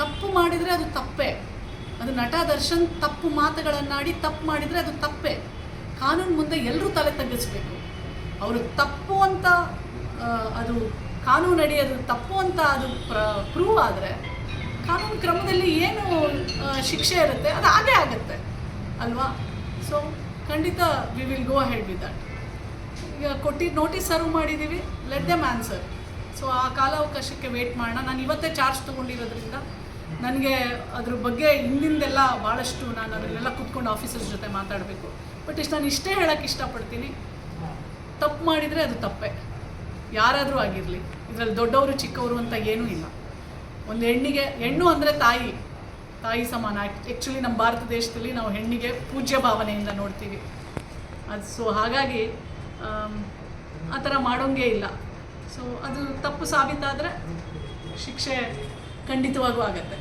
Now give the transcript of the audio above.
ತಪ್ಪು ಮಾಡಿದರೆ ಅದು ತಪ್ಪೇ. ಅದು ನಟ ದರ್ಶನ್ ತಪ್ಪು ಮಾತುಗಳನ್ನಾಡಿ ತಪ್ಪು ಮಾಡಿದರೆ ಅದು ತಪ್ಪೇ. ಕಾನೂನು ಮುಂದೆ ಎಲ್ಲರೂ ತಲೆ ತಗ್ಗಿಸ್ಬೇಕು. ಅವರು ತಪ್ಪು ಅಂತ ಅದು ಕಾನೂನು ಅದು ತಪ್ಪು ಅಂತ ಅದು ಪ್ರ ಪ್ರೂವ್ ಆದರೆ ಕಾನೂನು ಕ್ರಮದಲ್ಲಿ ಏನು ಶಿಕ್ಷೆ ಇರುತ್ತೆ, ಅದು ಹಾಗೇ ಆಗುತ್ತೆ. ಅಲ್ವಾ? ಸೊ ಖಂಡಿತ we will go ahead with that ಈಗ ಕೊಟ್ಟಿದ್ದು ನೋಟಿಸ್ ಸರ್ವ್ ಮಾಡಿದ್ದೀವಿ. ಲೆಟ್ ದೆಮ್ ಆನ್ಸರ್ ಸೊ ಆ ಕಾಲಾವಕಾಶಕ್ಕೆ ವೇಟ್ ಮಾಡೋಣ. ನಾನು ಇವತ್ತೇ ಚಾರ್ಜ್ ತೊಗೊಂಡಿರೋದ್ರಿಂದ ನನಗೆ ಅದ್ರ ಬಗ್ಗೆ ಹಿಂದಿಂದೆಲ್ಲ ಭಾಳಷ್ಟು ನಾನು ಅದನ್ನೆಲ್ಲ ಕೂತ್ಕೊಂಡು ಆಫೀಸರ್ಸ್ ಜೊತೆ ಮಾತಾಡಬೇಕು. ಬಟ್ ಇಷ್ಟು ನಾನು ಇಷ್ಟೇ ಹೇಳೋಕ್ಕೆ ಇಷ್ಟಪಡ್ತೀನಿ. ತಪ್ಪು ಮಾಡಿದರೆ ಅದು ತಪ್ಪೇ. ಯಾರಾದರೂ ಆಗಿರಲಿ. ಇದರಲ್ಲಿ ದೊಡ್ಡವರು, ಚಿಕ್ಕವರು ಅಂತ ಏನೂ ಇಲ್ಲ. ಒಂದು ಹೆಣ್ಣಿಗೆ, ಹೆಣ್ಣು ಅಂದರೆ ತಾಯಿ. ತಾಯಿ ಸಮಾನ. ಆ್ಯಕ್ಚುಲಿ ನಮ್ಮ ಭಾರತ ದೇಶದಲ್ಲಿ ನಾವು ಹೆಣ್ಣಿಗೆ ಪೂಜ್ಯ ಭಾವನೆಯಿಂದ ನೋಡ್ತೀವಿ. ಅದು ಸೊ ಹಾಗಾಗಿ ಆ ಥರ ಮಾಡೋಂಗೇ ಇಲ್ಲ. ಸೊ ಅದು ತಪ್ಪು ಸಾಬೀತಾದರೆ ಶಿಕ್ಷೆ ಖಂಡಿತವಾಗೂ ಆಗತ್ತೆ.